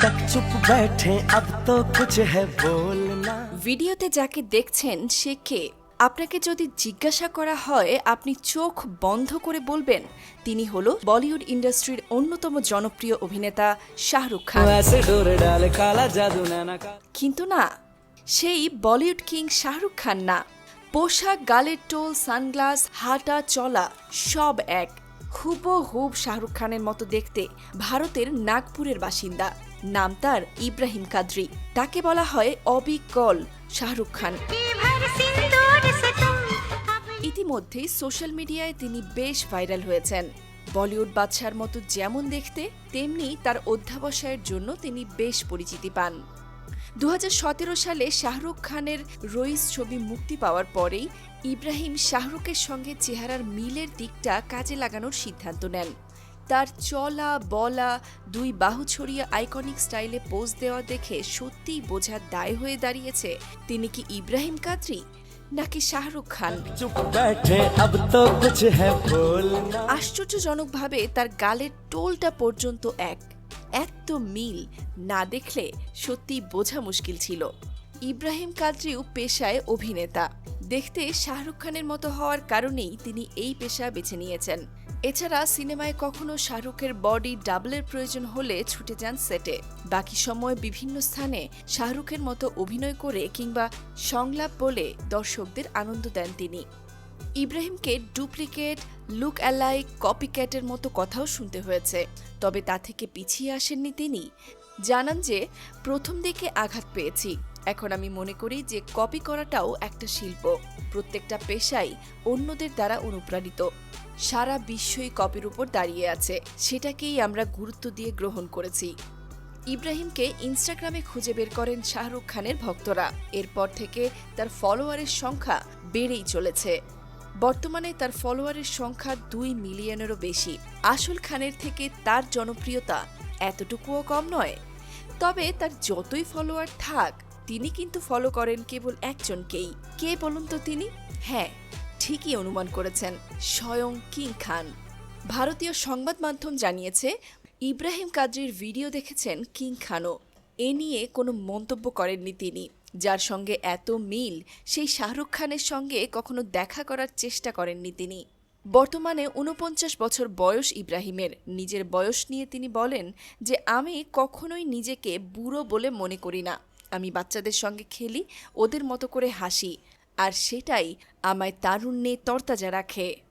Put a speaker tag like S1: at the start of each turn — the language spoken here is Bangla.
S1: तक चुप बैठे अब तो कुछ है बोलना
S2: ভিডিওতে যাকে দেখছেন সে কে আপনাকে যদি জিজ্ঞাসা করা হয় আপনি চোখ বন্ধ করে বলবেন তিনি হলো বলিউড ইন্ডাস্ট্রির অন্যতম জনপ্রিয় অভিনেতা শাহরুখ খান
S1: ऐसे डोर डाले काला जादू नैना का
S2: কিন্তু না সেই বলিউড কিং শাহরুখ খান না পোশাক গালের টোল সানগ্লাস হাঁটা চলা সব এক হুব শাহরুখ খানের মতো দেখতে ভারতের নাগপুরের বাসিন্দা। নাম তার ইব্রাহিম কাদ্রি। তাকে বলা হয় অবিকল শাহরুখ খান। ইতিমধ্যেই সোশ্যাল মিডিয়ায় তিনি বেশ ভাইরাল হয়েছেন। বলিউড বাদশার মতো যেমন দেখতে, তেমনি তার অধ্যাবসায়ের জন্য তিনি বেশ পরিচিতি পান। দু হাজার সতেরো সালে শাহরুখ খানের রইস ছবি মুক্তি পাওয়ার পরেই ইব্রাহিম শাহরুখের সঙ্গে চেহারার মিলের দিকটা কাজে লাগানোর সিদ্ধান্ত নেন। তার চলা বলা দুই বাহু ছড়িয়ে আইকনিক স্টাইলে পোজ দেওয়া দেখে সত্যিই বোঝা দায় হয়ে দাঁড়িয়েছে। তিনি কি ইব্রাহিম কাদ্রি নাকি শাহরুখ খান? আশ্চর্যজনকভাবে তার গালের টোলটা পর্যন্ত এক। এত মিল না দেখলে সত্যি বোঝা মুশকিল ছিল। ইব্রাহিম কাদরিও পেশায় অভিনেতা। দেখতে শাহরুখ খানের মতো হওয়ার কারণেই তিনি এই পেশা বেছে নিয়েছেন। এছাড়া সিনেমায় কখনো শাহরুখের বডি ডাবলের প্রয়োজন হলে ছুটে যান সেটে। বাকি সময় বিভিন্ন স্থানে শাহরুখের মতো অভিনয় করে কিংবা সংলাপ বলে দর্শকদের আনন্দ দেন তিনি। ইব্রাহিমকে ডুপ্লিকেট, লুক অ্যালাইক, কপিক্যাটের মতো কথাও শুনতে হয়েছে। তবে তা থেকে পিছিয়ে আসেননি তিনি। জানান যে, প্রথম দিকে আঘাত পেয়েছি। এখন আমি মনে করি যে, কপি করাটাও একটা শিল্প। প্রত্যেকটা পেশাই অন্যদের দ্বারা অনুপ্রাণিত। সারা বিশ্বই কপির উপর দাঁড়িয়ে আছে। সেটাকেই আমরা গুরুত্ব দিয়ে গ্রহণ করেছি। ইব্রাহিমকে ইনস্টাগ্রামে খুঁজে বের করেন শাহরুখ খানের ভক্তরা। এরপর থেকে তার ফলোয়ারের সংখ্যা বেড়েই চলেছে। বর্তমানে তার ফলোয়ারের সংখ্যা দুই মিলিয়নেরও বেশি। আসল খানের থেকে তার জনপ্রিয়তা এতটুকুও কম নয়। তবে তার যতই ফলোয়ার থাক, তিনি কিন্তু ফলো করেন কেবল একজনকেই। কে বলুন তো তিনি? হ্যাঁ ঠিকই অনুমান করেছেন, স্বয়ং কিং খান। ভারতীয় সংবাদ মাধ্যম জানিয়েছে, ইব্রাহিম কাদ্রির ভিডিও দেখেছেন কিং খানও। এ নিয়ে কোনো মন্তব্য করেননি তিনি। যার সঙ্গে এত মিল, সেই শাহরুখ খানের সঙ্গে কখনো দেখা করার চেষ্টা করেননি তিনি। বর্তমানে উনপঞ্চাশ বছর বয়স ইব্রাহিমের। নিজের বয়স নিয়ে তিনি বলেন যে, আমি কখনোই নিজেকে বুড়ো বলে মনে করি না। আমি বাচ্চাদের সঙ্গে খেলি, ওদের মতো করে হাসি। আর সেটাই আমায় তারুণ্যে তরতাজা রাখে।